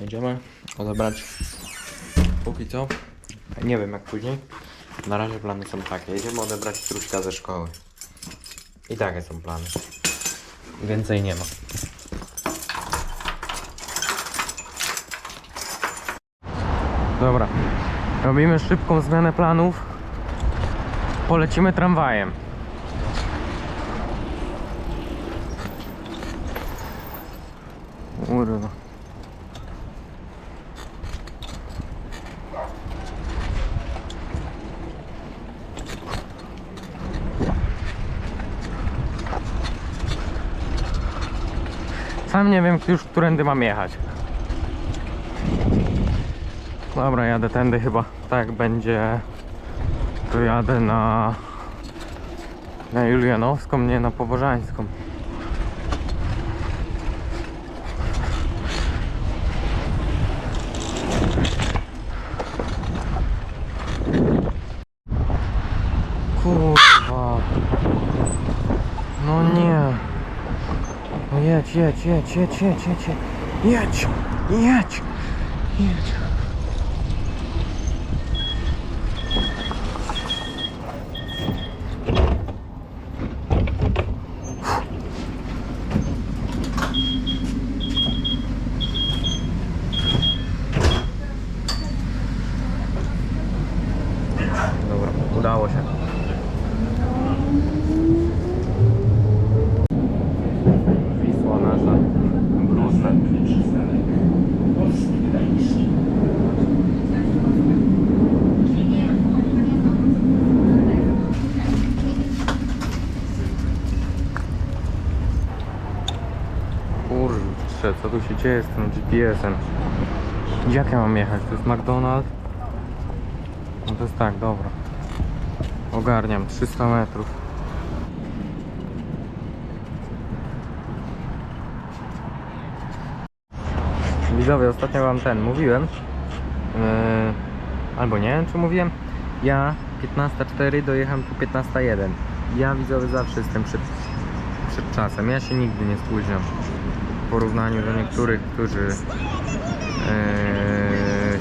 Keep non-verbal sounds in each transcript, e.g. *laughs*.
Jedziemy odebrać póki co. Nie wiem jak później. Na razie plany są takie. Jedziemy odebrać struśka ze szkoły. I takie są plany. Więcej nie ma. Dobra. Robimy szybką zmianę planów. Polecimy tramwajem. Kurwa. Sam nie wiem już, którędy mam jechać. Dobra, jadę tędy chyba. Tak będzie. To jadę na. Na Julianowską, nie na Pobożańską. яч, яч, яч, яч, яч, яч, яч, яч. Kurczę, co tu się dzieje z tym GPS-em? Jak ja mam jechać? To jest McDonald's? No to jest tak, dobra. Ogarniam 300 metrów. Widzowie, ostatnio wam ten mówiłem. Yy, albo nie wiem, czy mówiłem. Ja 15.04 dojechałem tu 15.01. Ja widzowie zawsze jestem przed, przed czasem. Ja się nigdy nie spóźniam. W porównaniu do niektórych, którzy yy,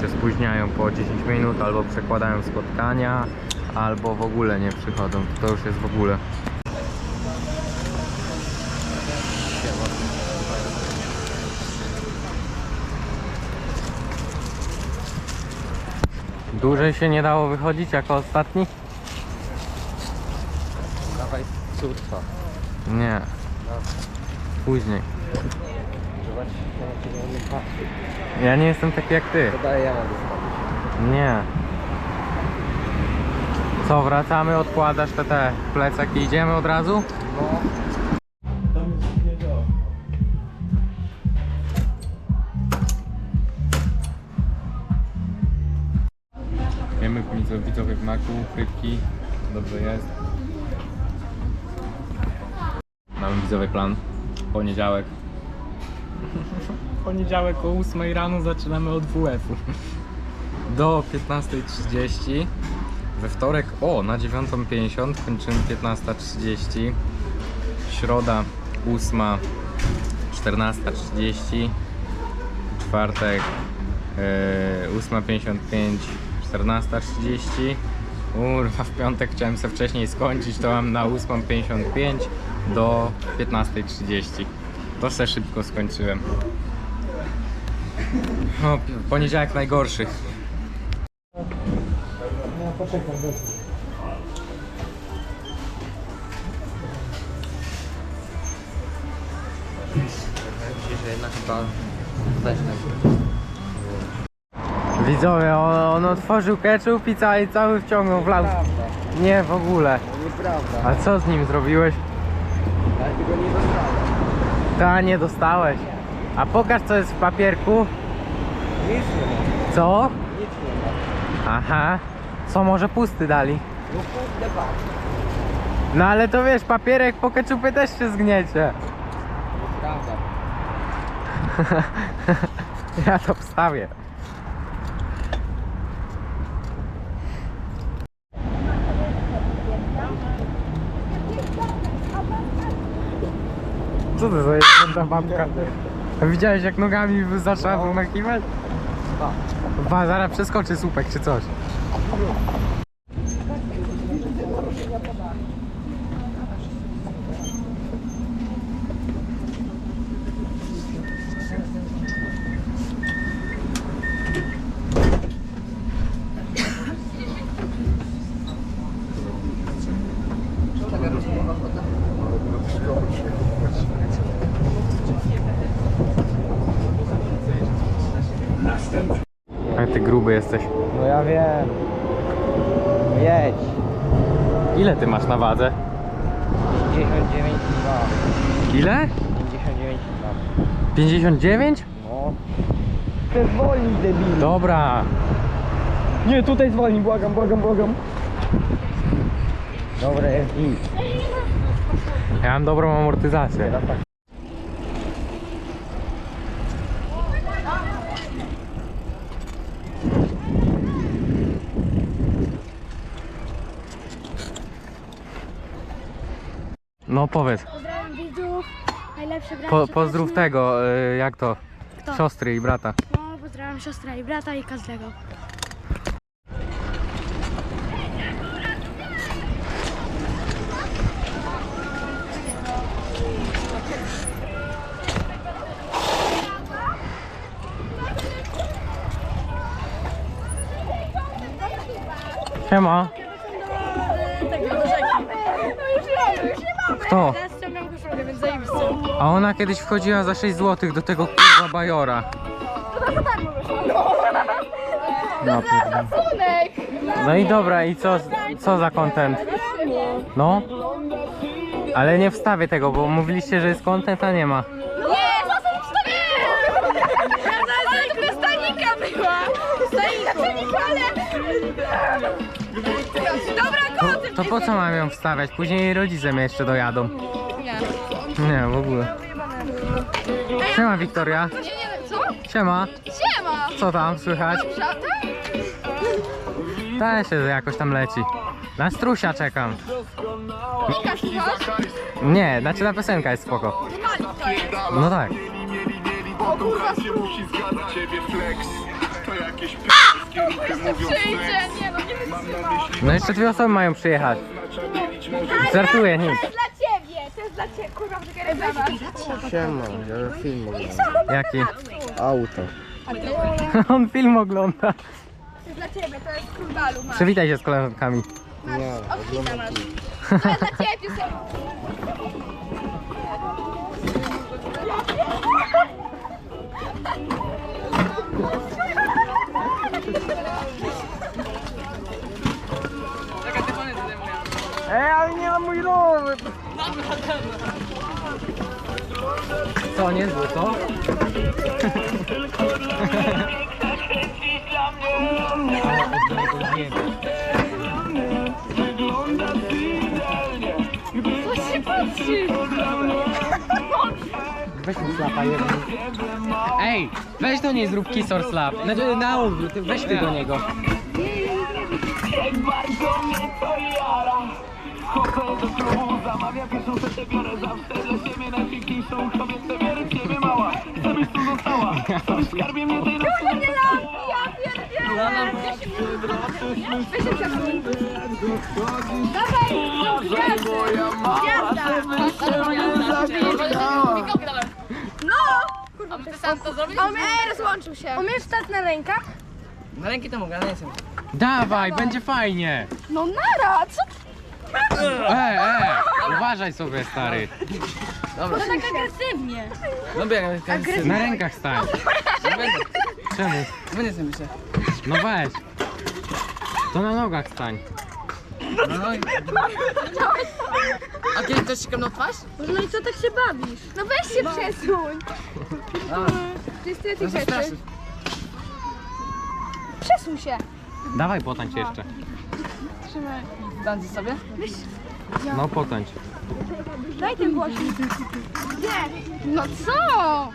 się spóźniają po 10 minut, albo przekładają spotkania, albo w ogóle nie przychodzą. To już jest w ogóle. Dłużej się nie dało wychodzić jako ostatni? Dawaj córka. Nie. Później. Zobacz, na ciebie nie patrzy. Ja nie jestem taki jak ty. To daję ja. Nie. Co, wracamy, odkładasz te, te plecak i idziemy od razu? No. Wiemy widzowie, widzowie w maku, frytki, dobrze jest. Mamy widzowy plan. Poniedziałek. Poniedziałek o 8 rano zaczynamy od WF-u. Do 15.30. We wtorek, o, na 9.50 kończymy 15.30. Środa 8, 14.30. Czwartek e, 8.55, 14.30. Kurwa, w piątek chciałem sobie wcześniej skończyć, to mam na 8.55 do 15.30. To se szybko skończyłem. No, poniedziałek najgorszy. No poczekaj, do Dzisiaj jednak chyba zacznę. Widzowie, on, on otworzył ketchup i cały, cały wciągnął w laut. Nie, w ogóle. Nieprawda. A co z nim zrobiłeś? Ja tego nie dostałem. Ta, nie dostałeś. A pokaż co jest w papierku. Nic nie ma. Co? Nic nie ma. Aha. Co może pusty dali? No kurde. No ale to wiesz, papierek po keczupie też się zgniecie. Nieprawda. *laughs* Ja to wstawię. Co to za jedna babka? Widziałeś jak nogami zaczęła wymachiwać? Ba, zaraz przeskoczy słupek czy coś. Jak ty gruby jesteś. No ja wiem. Jedź. Ile ty masz na wadze? 59,2. Ile? 59,2. 59? No. Chcę zwolnić, debil. Dobra. Nie, tutaj zwolnij, błagam, błagam, błagam. Dobra, jest git. Ja mam dobrą amortyzację. No powiedz. Pozdrawiam widzów, najlepszy brat. Po, pozdrów tego, y, jak to? Kto? Siostry i brata. No, pozdrawiam siostrę i brata i każdego. Siema. Kto? Ja ściągam koszulkę, więc zajebiście. A ona kiedyś wchodziła za 6 zł do tego kurwa bajora. No, Sunek! no i dobra, i co, co za content? No? Ale nie wstawię tego, bo mówiliście, że jest content, a nie ma. To po co mam ją wstawiać? Później jej rodzice mnie jeszcze dojadą. Nie. Nie, w ogóle. Siema Wiktoria. Nie, nie, co? Siema. Siema! Co tam słychać? Żartem? Też się jakoś tam leci. Na strusia czekam. Słuchasz? Nie, znaczy ta piosenka jest spoko. Malik to jest. No tak. O kurwa, ciebie flex To jakieś ruchy mówią przyjdzie, nie no, nie Mam wytrzymam. na myśli No jeszcze dwie osoby mają przyjechać. oznacza dzielić może Żartuję, nic. To jest dla ciebie, to jest dla ciebie, kurwa, czekaj, reklama. Siema, ja film oglądam. Jaki? Auto. *laughs* On film ogląda. To jest dla ciebie, to jest kurwalu, masz. Przywitaj się z koleżankami. Masz. To jest dla ciebie. Ej, weź do niej zrób kiss or slap. Znaczy, na weź ty do niego. Kurwa, nie lampi, ja pierdzielę. Weź się przesuń. Dawaj, no gwiazdę. Gwiazda. No! Kurwa, ty sam to zrobisz? On Ej, rozłączył się. Umiesz stać na rękach? Na ręki to mogę, ale nie jestem. Dawaj, będzie fajnie. No nara, co ty? E, e, uważaj sobie, stary. To tak agresywnie. No biegam, agresywny. Na rękach stań. Nie będę, Czemu? będę sobie myślę. No weź. To na nogach stań. No i... A kiedy ktoś czekam na twarz? No i co tak się bawisz? No weź się przesuń. A, To jest tyle to tych się rzeczy. straszysz. Przesuń się. Dawaj potańcz jeszcze. Trzymaj. Tańczysz sobie? No potańcz. Daj ten głośnik. Nie. No co?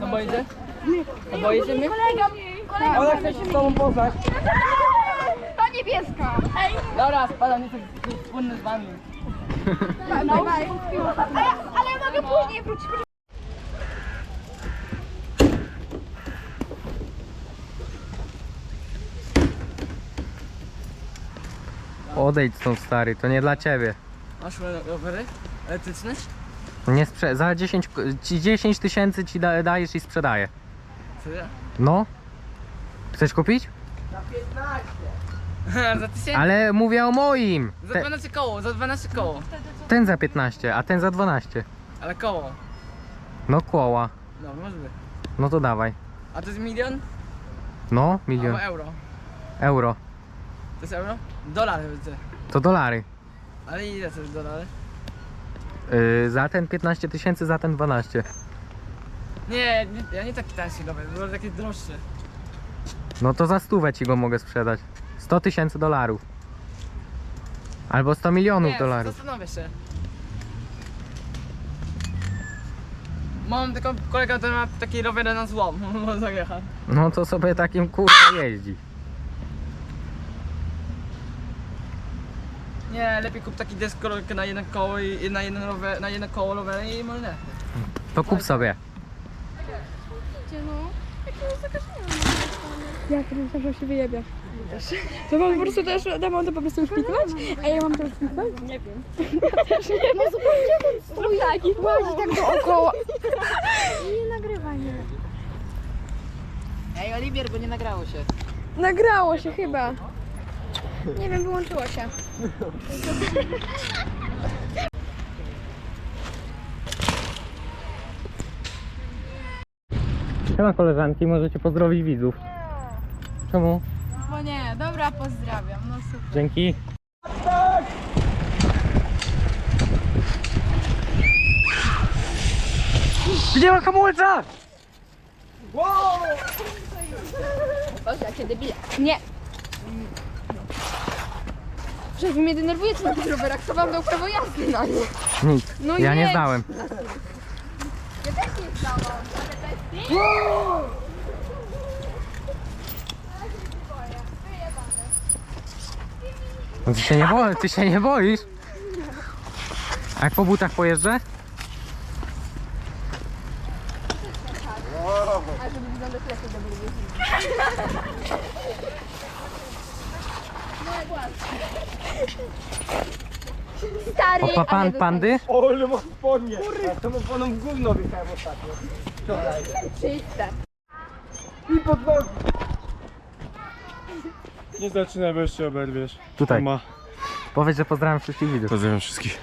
No boicie? No boicie mnie? Kolega, kolega. Ona chce się z tobą poznać. Niebieska. Ej, Dobra, spadam, nie jestem wspólny z wami. no. Ale, ale mogę później wrócić. Odejdź stąd stary, to nie dla ciebie. Masz rowery elektryczne? Nie sprze- za 10 k- ci 10 tysięcy ci da- dajesz i sprzedaję. Serio? No? Chcesz kupić? za *laughs* tysięcy? Ale mówię o moim! Za Te, 12 koło, za 12 koło. ten za 15, a ten za 12. Ale koło. No koła. No, może być. No to dawaj. A to jest milion? No, milion. Albo euro. Euro. To jest euro? Dolar widzę. To dolary. Ale ile to jest dolary? Yy, za ten 15 tysięcy, za ten 12. Nie, nie, ja nie taki tańszy rower, było takie droższe. No to za stówę ci go mogę sprzedać. 100 tysięcy dolarów. Albo 100 milionów nie, dolarów. zastanowię się. Mam taką kolega, który ma taki rower na złom, *laughs* może zajechać. No to sobie takim kurwa jeździ. Nie, lepiej kup taki deskorolkę na jedno koło i na jedno, rower, na jedno koło rower i może nie. To kup sobie. Gdzie no? Jakie zakażenie Jak że się wyjebie. To mam po prostu też, ja mam to po prostu już pikować? A ja mam to już pikować? Nie wiem. Ja też nie No zupełnie stój taki, łazi tak dookoła. Nie nagrywaj mnie. Ej, Oliwier, bo nie nagrało się. Nagrało się chyba. Nie wiem, wyłączyło się. Siema koleżanki, możecie pozdrowić widzów. Czemu? Bo nie, dobra, pozdrawiam. No super. Dzięki. Gdzie ma hamulca? Boże, jakie debile. Nie. Że mnie denerwujecie na tych rowerach, co wam dał prawo jazdy na nie. Nic. No ja nie jedź. zdałem. Ja też nie zdałam, ale to jest No Ty się nie, bo ty się nie boisz? A jak po butach pojeżdżę? A żeby wyglądać lepiej, to byli Stary, Opa pan, ale pandy? Ole, ma spodnie! To mu panom w gówno wjechałem ostatnio. czyste. I pod nogi! Nie zaczynaj, bo jeszcze oberwiesz. Tutaj. Ma. Powiedz, że pozdrawiam wszystkich widzów. Pozdrawiam wszystkich.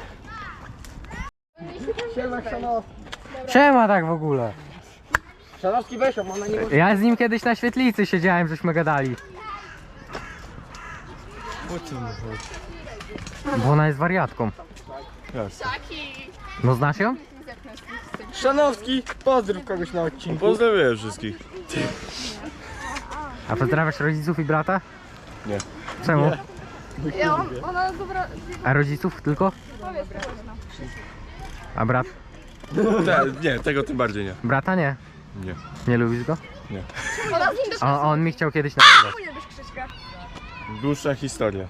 Siema tak w ogóle. Szanowski weź, mam na niego Ja z nim kiedyś na świetlicy siedziałem, żeśmy gadali. Po co mu chodzi? Bo ona jest wariatką. Jasne. No znasz ją? Szanowski, pozdrów kogoś na odcinku. Pozdrawiam wszystkich. A pozdrawiasz rodziców i brata? Nie. Czemu? Ja, on, ona dobra, A rodziców tylko? powiedz głośno. A brat? Te, nie, tego tym bardziej nie. Brata nie? Nie. Nie lubisz go? Ona z nim do On, on mi chciał kiedyś nagrywać. nie lubisz Krzyśka. Dłuższa historia.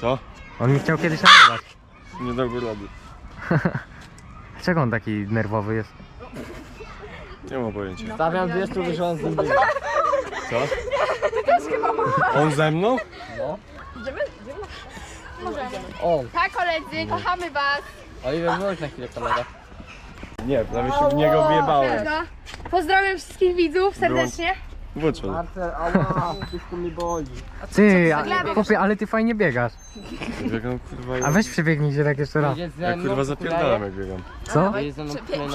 Co? On mi chciał kiedyś nagrywać. Nie dał go rady. Dlaczego *laughs* on taki nerwowy jest? Nie mam pojęcia. Stawiam 200 tysięcy. *laughs* Co? On ze mną? Możemy. O, Tak, koledzy, kochamy was. Oliwier, wyłącz na chwilę kamerę. Nie, prawie się w niego wjebałem. No. Pozdrawiam wszystkich widzów serdecznie. Włączony. Wszystko mi boli. Ty, a, chłopie, ale ty fajnie biegasz. Biegam kurwa A weź przebiegnij się tak jeszcze raz. Ja kurwa zapierdalam jak biegam. Co?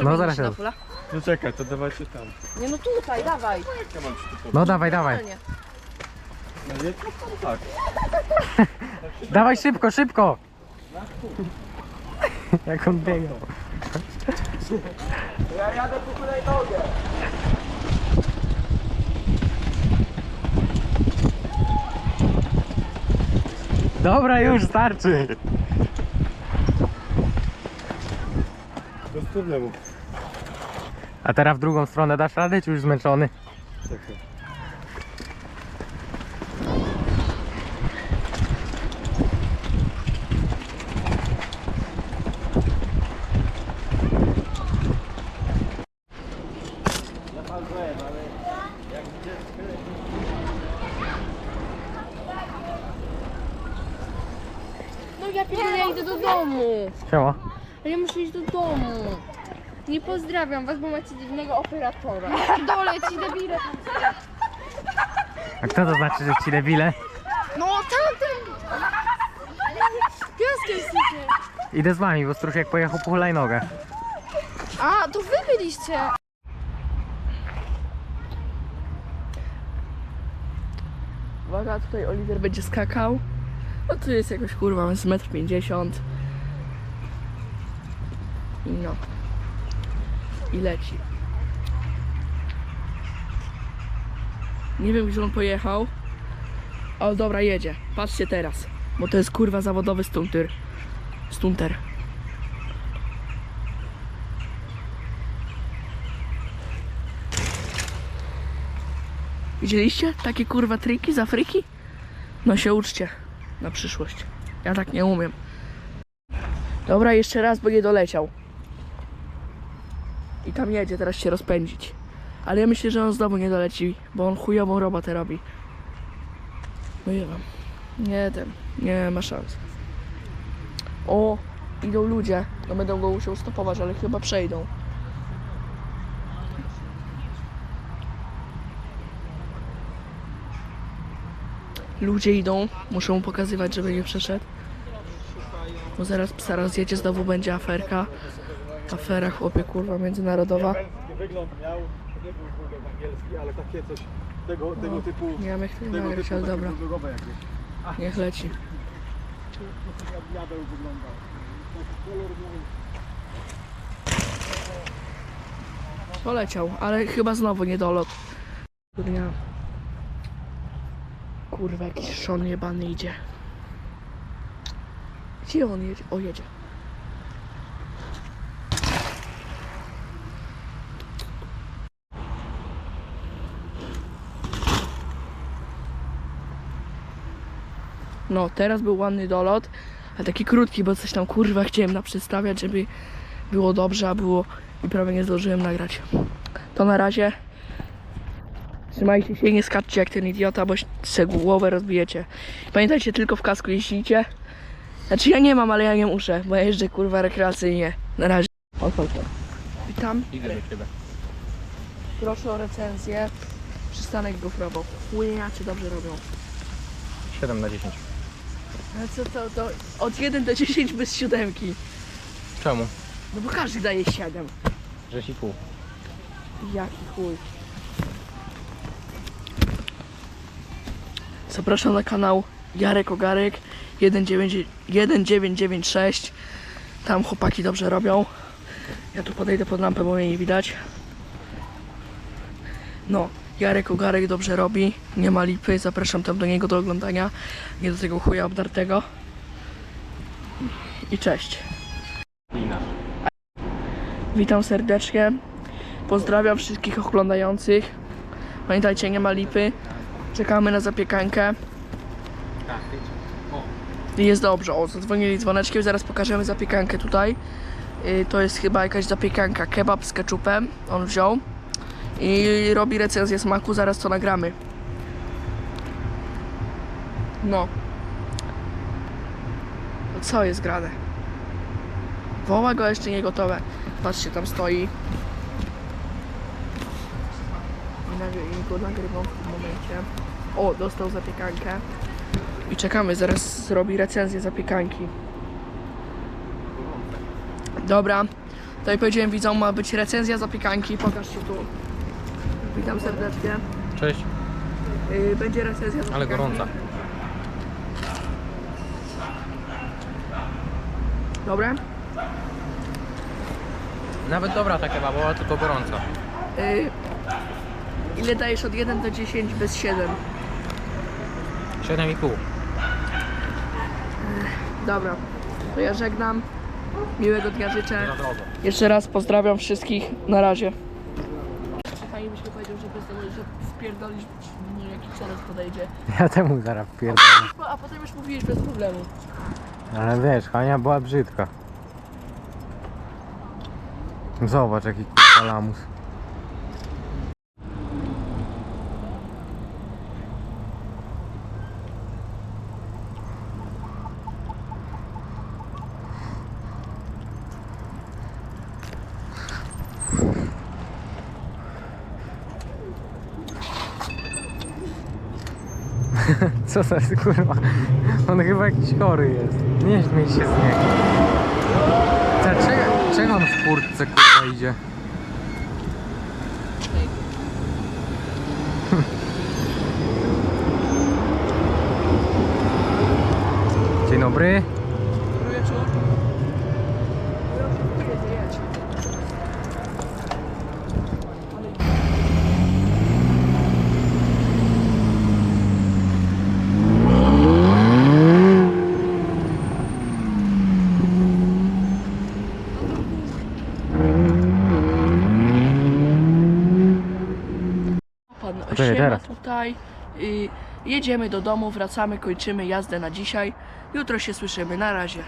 No zaraz. No czekaj, to dawajcie tam. Nie no tutaj, dawaj. No dawaj, dawaj. No nie? Tak. Dawaj szybko, szybko! Jak on biegał. Ja jadę po hulajnogę. Dobra, już starczy. Bez problemu. A teraz w drugą stronę dasz radę, czy już zmęczony? Czekaj. Ja pierdolę, ja idę do domu. Siema. Ale ja muszę iść do domu. Nie pozdrawiam was, bo macie dziwnego operatora. Dole, ci debile. A kto to znaczy, że ci debile? No tamten! Piaskiem sypie. Idę z wami, bo Strusiek pojechał po hulajnogę. A, to wy byliście. Uwaga, tutaj Oliver będzie skakał. No tu jest jakoś kurwa z 1,50 m. No. I leci. Nie wiem gdzie on pojechał. O dobra, jedzie. Patrzcie teraz. Bo to jest kurwa zawodowy stunter. Stunter. Widzieliście? Takie kurwa triki z Afryki? No się uczcie na przyszłość. Ja tak nie umiem. Dobra, jeszcze raz, bo nie doleciał. I tam jedzie, teraz się rozpędzić. Ale ja myślę, że on znowu nie doleci, bo on chujową robotę robi. No nie wiem. Nie ten, nie ma szans. O, idą ludzie. No będę go musiał stopować, ale chyba przejdą. Ludzie idą, muszę mu pokazywać, żeby nie przeszedł. Bo zaraz psa rozjedzie, znowu będzie aferka. Afera, chłopie, kurwa, międzynarodowa. Wygląd miał, nie był kurde angielski, ale takie coś tego, tego typu, Nie wiem jak to tego nagrać, typu ale takie dobra, jakieś. niech leci. Jak diabeł wyglądał. Kolor mój. Poleciał, ale chyba znowu nie dolot. Kurnia. Kurwa, jakiś szon jebany idzie. Gdzie on jedzie? O, jedzie. No, teraz był ładny dolot, ale taki krótki, bo coś tam kurwa chciałem naprzestawiać, żeby było dobrze, a było i prawie nie zdążyłem nagrać. To na razie. Trzymajcie się, nie skaczcie jak ten idiota, bo się głowę rozbijecie. Pamiętajcie, tylko w kasku jeździcie. Znaczy ja nie mam, ale ja nie muszę, bo ja jeżdżę kurwa rekreacyjnie. Na razie. O, to. Witam. Idę do ciebie. Proszę o recenzję. Przystanek gofrowo. Łynia, czy dobrze robią? 7 na 10. Ale co to, to od 1 do 10 bez siódemki. Czemu? No bo każdy daje 7. Żeś i pół. Jaki chuj. Zapraszam na kanał Jarek Ogarek 19 1996. Tam chłopaki dobrze robią. Ja tu podejdę pod lampę, bo mnie nie widać. No, Jarek Ogarek dobrze robi. Nie ma lipy. Zapraszam tam do niego do oglądania. Nie do tego chuja obdartego. I cześć. Witam serdecznie. Pozdrawiam wszystkich oglądających. Pamiętajcie, nie ma lipy. Czekamy na zapiekankę. I jest dobrze. O, zadzwonili dzwoneczkiem. Zaraz pokażemy zapiekankę tutaj. Y, To jest chyba jakaś zapiekanka. Kebab z keczupem. On wziął. I robi recenzję smaku. Zaraz to nagramy. No. To co jest grane? Woła go jeszcze nie gotowe. Patrzcie, tam stoi. I go nagrywam w tym momencie. O, dostał zapiekankę. I czekamy, zaraz zrobi recenzję zapiekanki. Dobra. Tutaj powiedziałem widzom, ma być recenzja zapiekanki. Pokażcie tu. Witam serdecznie. Cześć. Yy, będzie recenzja zapiekanki. Ale gorąca. Dobra. Nawet dobra ta kebabowa, tylko gorąca. Yy, ile dajesz od 1 do 10 bez 7? 7,5. Dobra. To ja żegnam. Miłego dnia życzę. Za drogo. Jeszcze raz pozdrawiam wszystkich. Na razie. Fajnie byś mi powiedział, że bez tego, że wpierdolisz, no jaki przelot podejdzie. *laughs* Ja temu zaraz pierdolę. A potem już mówiłeś bez problemu. Ale wiesz, Hania była brzydka. Zobacz jaki kurwa lamus. Co jest *laughs* kurwa? On chyba jakiś chory jest. Nie śmiej się z niego. Czego, czego on w kurtce kurwa idzie? Dzień dobry. Pan Czekaj, siema teraz. Y, jedziemy do domu, wracamy, kończymy jazdę na dzisiaj. Jutro się słyszymy. Na razie.